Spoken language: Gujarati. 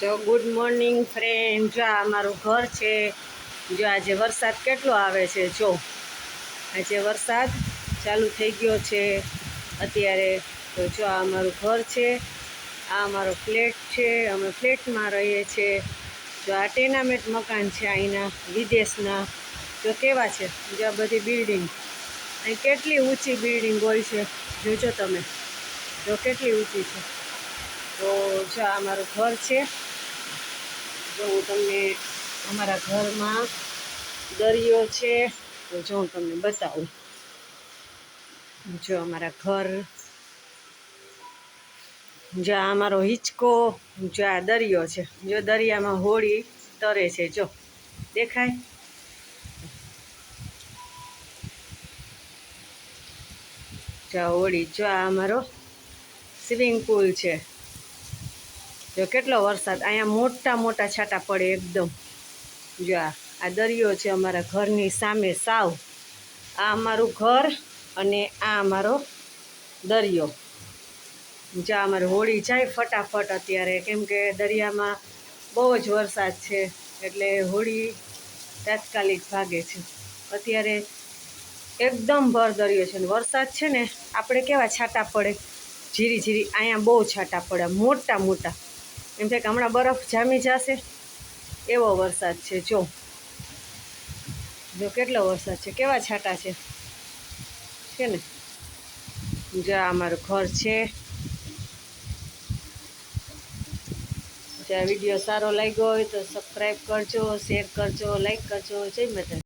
જો ગુડ મોર્નિંગ ફ્રેન્ડ જો આ અમારું ઘર છે, જો આજે વરસાદ કેટલો આવે છે, જો. આજે વરસાદ ચાલુ થઈ ગયો છે, અત્યારે તો જો આ અમારું ઘર છે, આ અમારો ફ્લેટ છે, અમે ફ્લેટમાં રહીએ છીએ જો આ ટેનામેટ મકાન છે અહીંના, વિદેશના. જો કેવા છે? જો આ બધી બિલ્ડિંગ અહીં કેટલી ઊંચી બિલ્ડિંગ હોય છે, જોજો તમે. જો કેટલી ઊંચી છે. તો જો આ અમારું ઘર છે જો હું તમને અમારા ઘરમાં દરિયો છે, તો જો હું તમને બતાવું. જો અમારા ઘર, જો આ અમારો હિંચકો, જો આ દરિયો છે. જો દરિયામાં હોળી તરે છે, જો. દેખાય? જો હોળી, જો આ અમારો સ્વિમિંગ પુલ છે. જો કેટલો વરસાદ, અહીંયા મોટા મોટા છાંટા પડે એકદમ. જો આ દરિયો છે અમારા ઘરની સામે સાવ. આ અમારું ઘર અને આ અમારો દરિયો. જો અમારે હોળી જાય ફટાફટ અત્યારે, કેમ કે દરિયામાં બહુ જ વરસાદ છે, એટલે હોળી તાત્કાલિક ભાગે છે. અત્યારે એકદમ ભર દરિયો છે ને વરસાદ છે ને, આપણે કેવા છાંટા પડે? જીરી ઝીરી, અહીંયા બહુ છાંટા પડે મોટા મોટા. એમ થાય કે હમણાં બરફ જામી જશે. એવો વરસાદ છે, જો. જો કેટલો વરસાદ છે, કેવા છાંટા છે. ને? જો, અમારું ઘર છે. જો, વીડિયો સારો લાગ્યો હોય તો સબસ્ક્રાઈબ કરજો શેર કરજો લાઈક કરજો. જય માતા